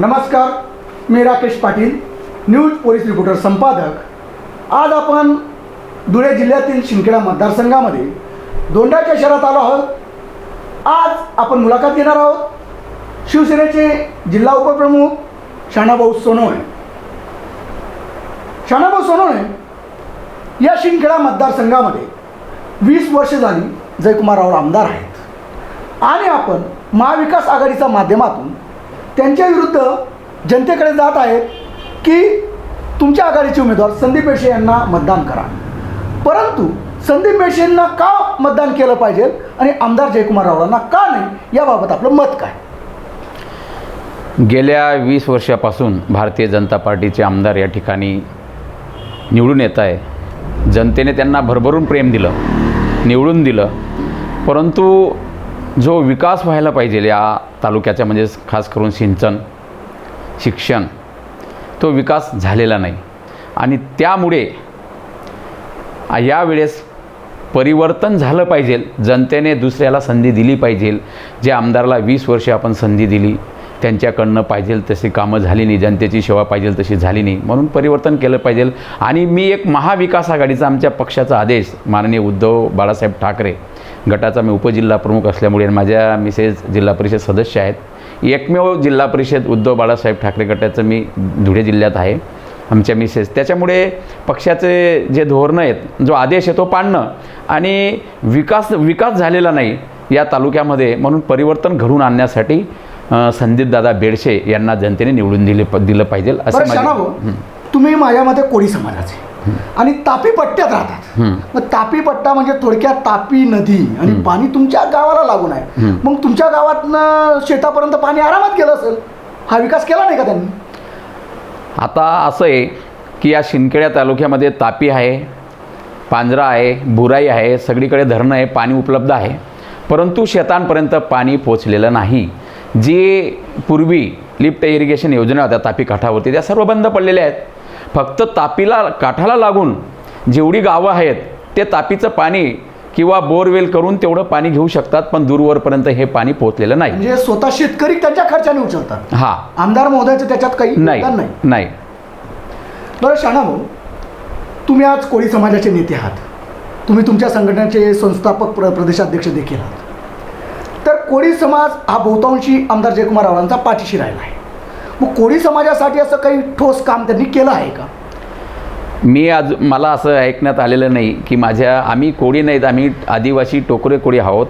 नमस्कार मी Rakesh Patil news police reporter संपादक. आज आपण धुळे जिल्ह्यातील शिंदखेडा मतदारसंघामध्ये दोंडाच्या शहरात आलो आहोत. आज आपण मुलाखत घेणार आहोत. शिवसेनेचे जिल्हा उपप्रमुख शाणाभाऊ सोनवणे शाणाभाऊ सोनवणे या शिंदखेडा मतदारसंघामध्ये वीस वर्ष झाली जयकुमारराव आमदार आहेत. आणि आपण महाविकास आघाडीच्या माध्यमातून त्यांच्या विरुद्ध जनतेकडे जात आहेत की तुमच्या आघाडीचे उमेदवार संदीप पेशे यांना मतदान करा. परंतु संदीप पेशेंना का मतदान केलं पाहिजे आणि आमदार जयकुमार रावळांना का नाही याबाबत आपलं मत काय? गेल्या वीस वर्षापासून भारतीय जनता पार्टीचे आमदार या ठिकाणी निवडून येत आहे. जनतेने त्यांना भरभरून प्रेम दिलं निवडून दिलं. परंतु जो विकास व्हायला पाहिजे या तालुक्याच्या म्हणजे खास करून सिंचन शिक्षण तो विकास झालेला नाही. आणि त्यामुळे यावेळेस परिवर्तन झालं पाहिजे जनतेने दुसऱ्याला संधी दिली पाहिजे जे आमदारला वीस वर्षे आपण संधी दिली त्यांच्याकडनं पाहिजे तशी कामं झाली नाही जनतेची सेवा पाहिजे तशी झाली नाही म्हणून परिवर्तन केलं पाहिजे. आणि मी एक महाविकास आघाडीचा आमच्या पक्षाचा आदेश माननीय उद्धव बाळासाहेब ठाकरे गटाचा मी उपजिल्हा प्रमुख असल्यामुळे आणि माझ्या मिसेस जिल्हा परिषद सदस्य आहेत. एकमेव जिल्हा परिषद उद्धव बाळासाहेब ठाकरे गटाचं मी धुळे जिल्ह्यात आहे आमच्या मिसेस. त्याच्यामुळे पक्षाचे जे धोरणं आहेत जो आदेश आहे तो पाडणं आणि विकास विकास झालेला नाही या तालुक्यामध्ये म्हणून परिवर्तन घडून आणण्यासाठी संदीपदादा बेडशे यांना जनतेने निवडून दिले प- दिलं पाहिजे असं तुम्ही माझ्या मते कोळी समाजाचे. आणि तापी पट्ट्यात राहतात. मग तापी पट्टा म्हणजे थोडक्यात तापी नदी आणि पाणी तुमच्या गावाला लागून आहे. मग तुमच्या गावातनं शेतापर्यंत पाणी आरामात गेलं असेल हा विकास केला नाही का त्यांनी? आता असं आहे की या शिंदखेड्या तालुक्यामध्ये तापी आहे पांजरा आहे बुराई आहे सगळीकडे धरणं आहे पाणी उपलब्ध आहे. परंतु शेतांपर्यंत पाणी पोचलेलं नाही. जे पूर्वी लिफ्ट इरिगेशन योजना होत्या तापी काठावरती त्या सर्व बंद पडलेल्या आहेत. फक्त तापीला काठाला लागून जेवढी गावं आहेत ते तापीचं पाणी किंवा बोरवेल करून तेवढं पाणी घेऊ शकतात पण दूरवरपर्यंत हे पाणी पोचलेलं नाही. म्हणजे स्वतः शेतकरी त्यांच्या खर्चाने उचलतात? हां. आमदार महोदयाचं त्याच्यात काही नाही. नाही? नाही. बरं शाणा भाऊ तुम्ही आज कोळी समाजाचे नेते आहात. तुम्ही तुमच्या संघटनेचे संस्थापक प्र प्रदेशाध्यक्ष देखील आहात. तर कोळी समाज हा बहुतांशी आमदार जयकुमार रावळांचा पाठीशी राहिला आहे. मग कोळी समाजासाठी असं काही ठोस काम त्यांनी केलं आहे का? मी आज मला असं ऐकण्यात आलेलं नाही की माझ्या आम्ही कोळी नाहीत आम्ही आदिवासी टोकरे कोळी आहोत.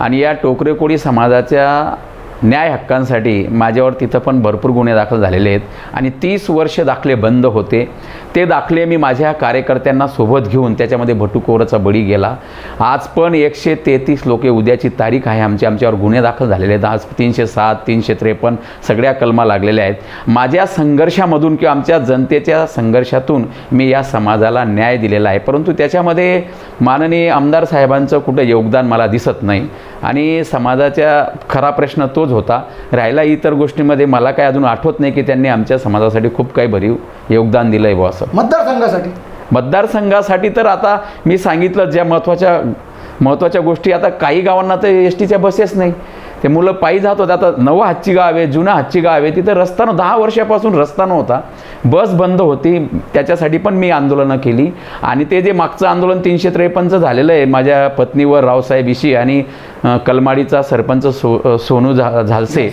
आणि या टोकरे कोळी समाजाच्या न्याय हक्कांसाठी माझ्यावर तिथं पण भरपूर गुन्हे दाखल झालेले आहेत. आणि तीस वर्ष दाखले बंद होते. ते दाखले मी माझ्या कार्यकर्त्यांना सोबत घेऊन त्याच्यामध्ये भटूकोराचा बळी गेला. आज पण एकशे तेहतीस लोके उद्याची तारीख आहे. आमची आमच्यावर गुन्हे दाखल झालेले आहेत. आज तीनशे सात तीनशे त्रेपन्न सगळ्या कलमा लागलेल्या आहेत. माझ्या संघर्षामधून किंवा आमच्या जनतेच्या संघर्षातून मी या समाजाला न्याय दिलेला आहे. परंतु त्याच्यामध्ये माननीय आमदार साहेबांचं कुठं योगदान मला दिसत नाही. आणि समाजाच्या खरा प्रश्न तोच होता. राहिला इतर गोष्टीमध्ये मला काय अजून आठवत नाही की त्यांनी आमच्या समाजासाठी खूप काही भरीव योगदान दिलं आहे असं. मतदारसंघासाठी? मतदारसंघासाठी तर आता मी सांगितलं ज्या महत्त्वाच्या महत्त्वाच्या गोष्टी आता काही गावांना तर एस टीच्या बसेस नाही. ते मुलं पायी जात होते. आता नवं हातची गाव आहे जुनं हातची गाव आहे. तिथं रस्ता न दहा वर्षापासून रस्ता नव्हता. बस बंद होती. त्याच्यासाठी पण मी आंदोलनं केली. आणि ते जे मागचं आंदोलन तीनशे त्रेपन्नचं झालेलं आहे माझ्या पत्नीवर रावसाहेब इशी आणि कलमाडीचा सरपंच सो सोनू झा झालसे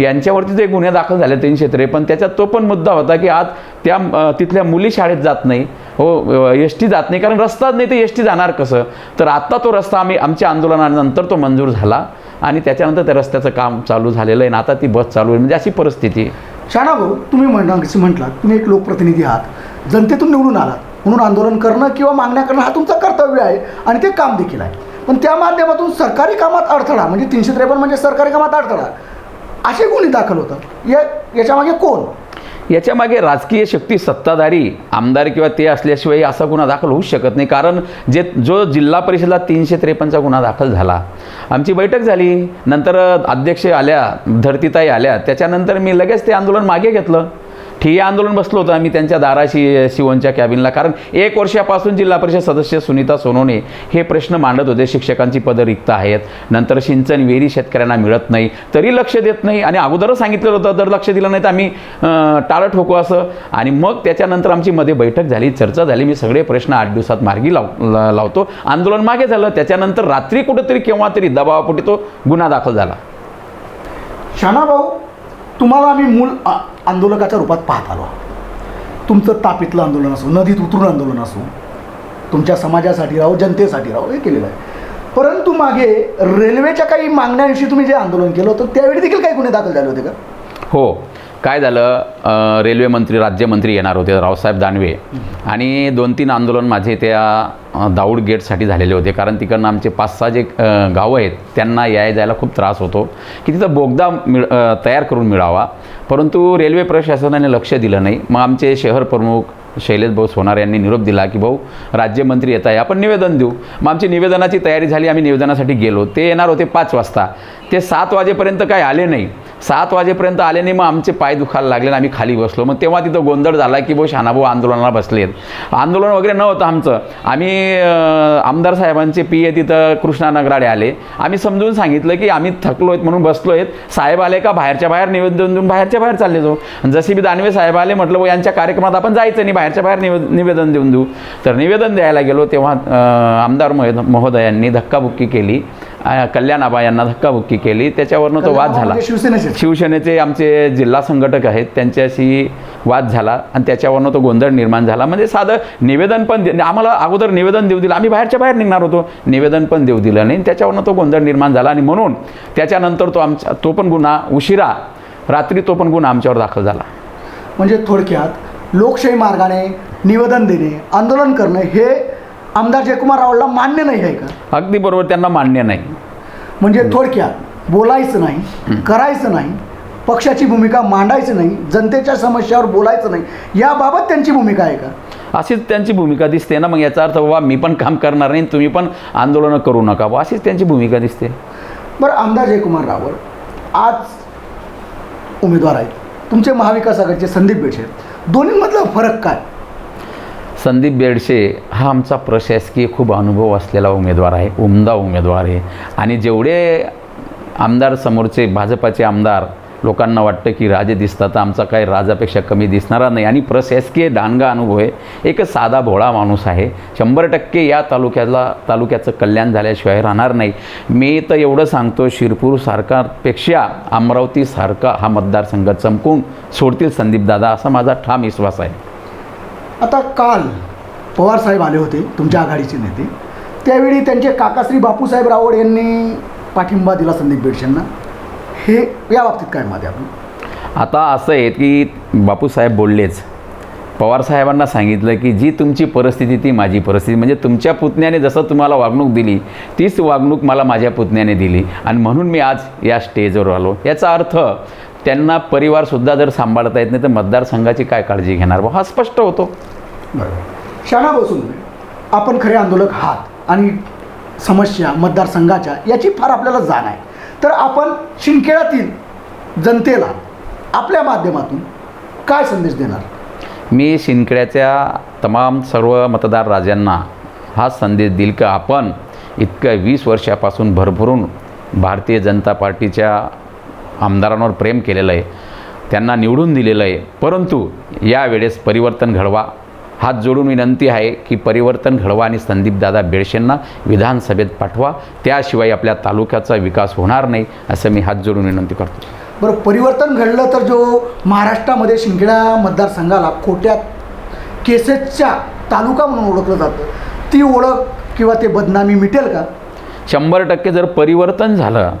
यांच्यावरती जे गुन्हे दाखल झाले तीनशे त्रेपन्न त्याच्यात तो पण मुद्दा होता की आज त्या तिथल्या मुली शाळेत जात नाही. हो एस टी जात नाही. कारण रस्ताच नाही तर एस टी जाणार कसं? तर आत्ता तो रस्ता आम्ही आमच्या आंदोलनानंतर तो मंजूर झाला. आणि त्याच्यानंतर त्या रस्त्याचं काम चालू झालेलं आहे आणि आता ती बस चालू आहे. म्हणजे अशी परिस्थिती शाणा भाऊ तुम्ही म्हणा म्हटलात तुम्ही एक लोकप्रतिनिधी आहात. जनतेतून निवडून आलात. म्हणून आंदोलन करणं किंवा मागण्या करणं हा तुमचं कर्तव्य आहे आणि ते काम देखील आहे. पण त्या माध्यमातून सरकारी कामात अडथळा म्हणजे तीनशे त्रेपन्न म्हणजे सरकारी कामात अडथळा असे गुन्हे दाखल होतात. या याच्यामागे कोण? याच्या मागे राजकीय शक्ती सत्ताधारी आमदार किंवा ते असल्याशिवाय असा गुन्हा दाखल होऊच शकत नाही. कारण जे जो जिल्हा परिषदला तीनशे त्रेपन्नचा गुन्हा दाखल झाला. आमची बैठक झाली. नंतर अध्यक्ष आल्या धरतीताई आल्या. त्याच्यानंतर मी लगेच ते आंदोलन मागे घेतलं. ठिय्या आंदोलन बसलो होतं आम्ही त्यांच्या दाराशी शिवनच्या कॅबिनला. कारण एक वर्षापासून जिल्हा परिषद सदस्य सुनीता सोनोने हे प्रश्न मांडत होते. शिक्षकांची पदं रिक्त आहेत. नंतर सिंचन विहिरी शेतकऱ्यांना मिळत नाही. तरी लक्ष देत नाही. आणि अगोदरच सांगितलेलं होतं जर लक्ष दिलं नाही तर आम्ही टाळं ठोकू असं. आणि मग त्याच्यानंतर आमची मध्ये बैठक झाली. चर्चा झाली. मी सगळे प्रश्न आठ दिवसात मार्गी लाव ला- लावतो. आंदोलन मागे झालं. त्याच्यानंतर रात्री कुठेतरी केव्हा तरी दबावापोटी तो गुन्हा दाखल झाला. शाना भाऊ तुम्हाला आम्ही मूल आ- आंदोलकाच्या रूपात पाहत आलो तुमचं तापीतलं आंदोलन असो नदीत उतरून आंदोलन असो तुमच्या समाजासाठी राहो जनतेसाठी राहो हे केलेलं आहे. परंतु मागे रेल्वेच्या काही मागण्यांविषयी तुम्ही जे आंदोलन केलं होतं त्यावेळी देखील काही गुन्हे दाखल झाले होते का? हो. काय झालं? रेल्वे मंत्री राज्यमंत्री येणार होते रावसाहेब दानवे. आणि दोन तीन आंदोलन माझे त्या दाऊड गेटसाठी झालेले होते. कारण तिकडनं आमचे पाच सहा जे गावं आहेत त्यांना याय जायला खूप त्रास होतो. की तिथं बोगदा मिळ तयार करून मिळावा. परंतु रेल्वे प्रशासनाने लक्ष दिलं नाही. मग आमचे शहर प्रमुख शैलेश भाऊ सोनार यांनी निरोप दिला की भाऊ राज्यमंत्री येत आहे. आपण निवेदन देऊ. मग आमची निवेदनाची तयारी झाली. आम्ही निवेदनासाठी गेलो. ते येणार होते पाच वाजता. ते सात वाजेपर्यंत काय आले नाही. सात वाजेपर्यंत आले नाही मग आमचे पाय दुखायला लागले आणि आम्ही खाली बसलो. मग तेव्हा तिथं गोंधळ झाला की भाऊ शहाणाभाऊ आंदोलनाला बसलेत आंदोलन वगैरे नव्हतं आमचं. आम्ही आमदार साहेबांचे पी ए तिथं कृष्णा नगराडे आले. आम्ही समजून सांगितलं की आम्ही थकलो आहेत म्हणून बसलो आहेत. साहेब आले का बाहेरच्या बाहेर निवेदन देऊन बाहेरच्या बाहेर चालले जाऊ. जसे बी दानवे साहेब आले म्हटलं भाऊ यांच्या कार्यक्रमात आपण जायचं नाही बाहेरच्या बाहेर निवेद निवेदन देऊन देऊ. तर निवेदन द्यायला गेलो तेव्हा आमदार महोद- महोदयांनी धक्काबुक्की केली. कल्याण आबा यांना धक्काबुक्की केली. त्याच्यावरनं तो वाद झाला. म्हणजे शिवसेनेचे. शिवसेनेचे आमचे जिल्हा संघटक आहेत त्यांच्याशी वाद झाला आणि त्याच्यावरनं तो गोंधळ निर्माण झाला. म्हणजे साधं निवेदन पण आम्हाला अगोदर निवेदन देऊ दिलं. आम्ही बाहेरच्या बाहेर निघणार होतो. निवेदन पण देऊ दिलं नाही. त्याच्यावरनं तो गोंधळ निर्माण झाला आणि म्हणून त्याच्यानंतर तो आमचा तो पण गुन्हा उशिरा रात्री तो पण गुन्हा आमच्यावर दाखल झाला. म्हणजे थोडक्यात लोकशाही मार्गाने निवेदन देणे आंदोलन करणे हे आमदार जयकुमार रावळला मान्य नाही आहे का? अगदी बरोबर त्यांना मान्य नाही. म्हणजे थोडक्यात बोलायचं नाही करायचं नाही पक्षाची भूमिका मांडायचं नाही जनतेच्या समस्यावर बोलायचं नाही याबाबत त्यांची भूमिका आहे का? अशीच त्यांची भूमिका दिसते ना मग याचा अर्थ बाबा मी पण काम करणार नाही तुम्ही पण आंदोलनं करू नका. बुवा अशीच त्यांची भूमिका दिसते. बरं आमदार जयकुमार रावळ आज उमेदवार आहेत. तुमचे महाविकास आघाडीचे संदीप बेडशे आहेत. दोन्हीमधला फरक काय? संदीप बेडशे हा आमचा प्रशासकीय खूप अनुभव असलेला उमेदवार आहे उमदा उमेदवार आहे. आणि जेवढे आमदार समोरचे भाजपाचे आमदार लोकांना वाटतं की राजे दिसतात तर आमचा काही राजापेक्षा कमी दिसणारा नाही. आणि प्रशासकीय डांगा अनुभव आहे. एक साधा भोळा माणूस आहे. शंभर टक्के या तालुक्याला तालुक्याचं कल्याण झाल्याशिवाय राहणार नाही. मी तर एवढं सांगतो शिरपूर सारखापेक्षा अमरावतीसारखा हा मतदारसंघ चमकून सोडतील संदीपदादा असा माझा ठाम विश्वास आहे. आता काल पवार साहेब आले होते तुमच्या आघाडीचे नेते. त्यावेळी त्यांचे काकाश्री बापूसाहेब रावळ यांनी पाठिंबा दिला संदीप बेडशेंना हे या बाबतीत काय मत आपण आता असं आहे की बापूसाहेब बोललेच. पवारसाहेबांना सांगितलं की जी तुमची परिस्थिती ती माझी परिस्थिती. म्हणजे तुमच्या पुतण्याने जसं तुम्हाला वागणूक दिली तीच वागणूक मला माझ्या पुतण्याने दिली. आणि म्हणून मी आज या स्टेजवर आलो. याचा अर्थ त्यांना परिवारसुद्धा जर सांभाळता येत नाही तर मतदारसंघाची काय काळजी घेणार? हा स्पष्ट होतो. शाणा बसून आपण खरे आंदोलक आहात आणि समस्या मतदारसंघाच्या याची फार आपल्याला जाण आहे. तर आपण शिंदखेड्यातील जनतेला आपल्या माध्यमातून काय संदेश देणार? मी शिंदखेड्याच्या तमाम सर्व मतदार राजांना हा संदेश देईल की आपण इतकं वीस वर्षापासून भरभरून भारतीय जनता पार्टीच्या आमदारांवर प्रेम केलेलं आहे. त्यांना निवडून दिलेलं आहे. परंतु यावेळेस परिवर्तन घडवा. हात जोडून विनंती आहे की परिवर्तन घडवा आणि संदीपदादा बेडशेंना विधानसभेत पाठवा. त्याशिवाय आपल्या तालुक्याचा विकास होणार नाही असं मी हात जोडून विनंती करतो. बरं परिवर्तन घडलं तर जो महाराष्ट्रामध्ये शिंदखेडा मतदारसंघाला खोट्यात केसेसच्या तालुका म्हणून ओळखलं जातं ती ओळख किंवा ते बदनामी मिटेल का? शंभर टक्के जर परिवर्तन झालं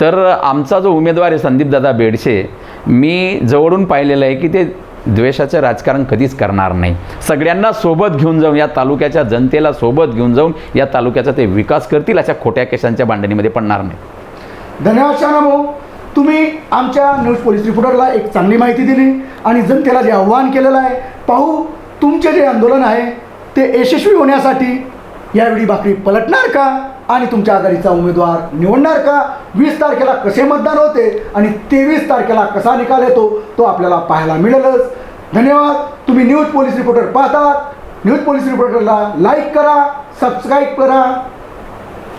तर आमचा जो उमेदवार आहे संदीपदादा बेडशे मी जवळून पाहिलेलं आहे की ते द्वेषाचं राजकारण कधीच करणार नाही. सगळ्यांना सोबत घेऊन जाऊन या तालुक्याच्या जनतेला सोबत घेऊन जाऊन या तालुक्याचा ते विकास करतील अशा खोट्या केसांच्या भांडणीमध्ये पडणार नाही. धन्यवाद शाना भाऊ. तुम्ही आमच्या न्यूज पोलीस रिपोर्टरला एक चांगली माहिती दिली आणि जनतेला जे आव्हान केलेलं आहे पाहू तुमचे जे आंदोलन आहे ते यशस्वी होण्यासाठी यावेळी भाकरी पलटणार का? आणि तुमच्या आघाडीचा उमेदवार निवडणार का? वीस तारखेला कसे मतदान होते? आणि तेवीस तारखेला कसा निकाल येतो? तो आपल्याला पाहायला मिळेलच. धन्यवाद. तुम्ही न्यूज पोलीस रिपोर्टर पाहतात. न्यूज पोलीस रिपोर्टरला लाईक करा सबस्क्राईब करा.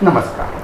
नमस्कार.